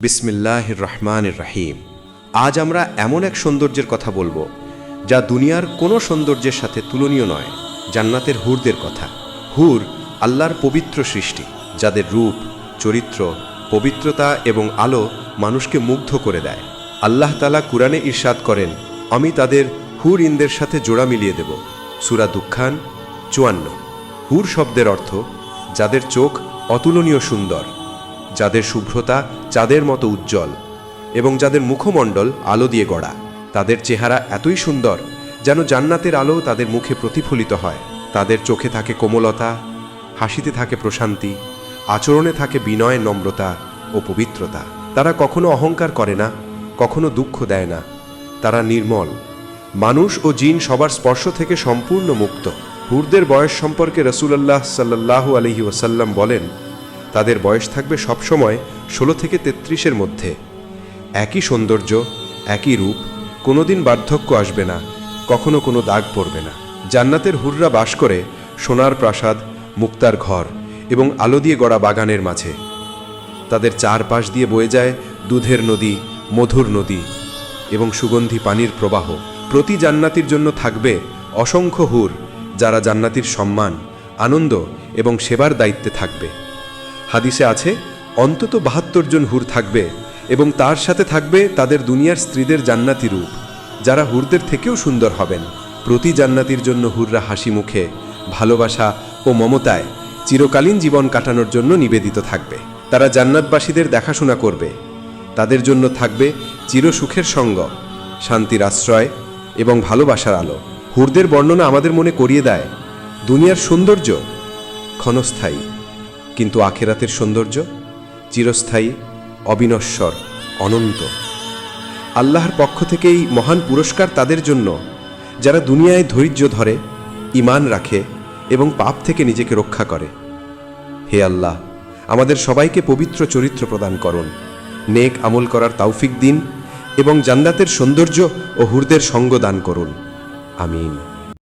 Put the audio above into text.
বিসমিল্লাহ রহমান রাহিম। আজ আমরা এমন এক সৌন্দর্যের কথা বলব, যা দুনিয়ার কোনো সৌন্দর্যের সাথে তুলনীয় নয়, জান্নাতের হুরদের কথা। হুর আল্লাহর পবিত্র সৃষ্টি, যাদের রূপ, চরিত্র, পবিত্রতা এবং আলো মানুষকে মুগ্ধ করে দেয়। আল্লাহ তালা কুরআনে ইরশাদ করেন, আমি তাদের হুর ইন্দের সাথে জোড়া মিলিয়ে দেব। সুরা দুঃখান চুয়ান্ন। হুর শব্দের অর্থ, যাদের চোখ অতুলনীয় সুন্দর। যাদের শুভ্রতা, চাঁদের মতো উজ্জ্বল এবং যাদের মুখমণ্ডল আলো দিয়ে গড়া, তাদের চেহারা এতই সুন্দর যেন জান্নাতের আলো তাদের মুখে প্রতিফলিত হয়। তাদের চোখে থাকে কোমলতা, হাসিতে থাকে প্রশান্তি, আচরণে থাকে বিনয়, নম্রতা ও পবিত্রতা। তারা কখনো অহংকার করে না, কখনো দুঃখ দেয় না। তারা নির্মল। মানুষ ও জিন সবার স্পর্শ থেকে সম্পূর্ণ মুক্ত। হুরদের বয়স সম্পর্কে রসুলাল্লাহ সাল্লাহু আলহি ওসাল্লাম বলেন তাদের বয়স থাকবে সবসময় ষোলো থেকে তেত্রিশের মধ্যে। একই সৌন্দর্য, একই রূপ, কোনোদিন বার্ধক্য আসবে না, কখনো কোনো দাগ পড়বে না। জান্নাতের হুররা বাস করে সোনার প্রাসাদ, মুক্তার ঘর এবং আলো দিয়ে গড়া বাগানের মাঝে। তাদের চারপাশ দিয়ে বয়ে যায় দুধের নদী, মধুর নদী এবং সুগন্ধি পানির প্রবাহ। প্রতি জান্নাতির জন্য থাকবে অসংখ্য হুর যারা জান্নাতির সম্মান, আনন্দ এবং সেবার দায়িত্বে থাকবে। হাদিসে আছে, অন্তত বাহাত্তর জন হুর থাকবে এবং তার সাথে থাকবে তাদের দুনিয়ার স্ত্রীদের জান্নাতি রূপ, যারা হুরদের থেকেও সুন্দর হবেন। প্রতি জান্নাতির জন্য হুররা হাসি মুখে, ভালোবাসা ও মমতায় চিরকালীন জীবন কাটানোর জন্য নিবেদিত থাকবে। তারা জান্নাতবাসীদের দেখাশোনা করবে। তাদের জন্য থাকবে চিরসুখের সঙ্গ, শান্তির আশ্রয় এবং ভালোবাসার আলো। হুরদের বর্ণনা আমাদের মনে করিয়ে দেয়, দুনিয়ার সৌন্দর্য ক্ষণস্থায়ী। কিন্তু আখেরাতের সৌন্দর্য চিরস্থায়ী, অবিনশ্বর, অনন্ত। আল্লাহর পক্ষ থেকেই মহান পুরস্কার তাদের জন্য, যারা দুনিয়ায় ধৈর্য ধরে ইমান রাখে এবং পাপ থেকে নিজেকে রক্ষা করে। হে আল্লাহ, আমাদের সবাইকে পবিত্র চরিত্র প্রদান করুন, নেক আমল করার তাওফিক দিন এবং জান্নাতের সৌন্দর্য ও হুরদের সঙ্গ দান করুন। আমিন।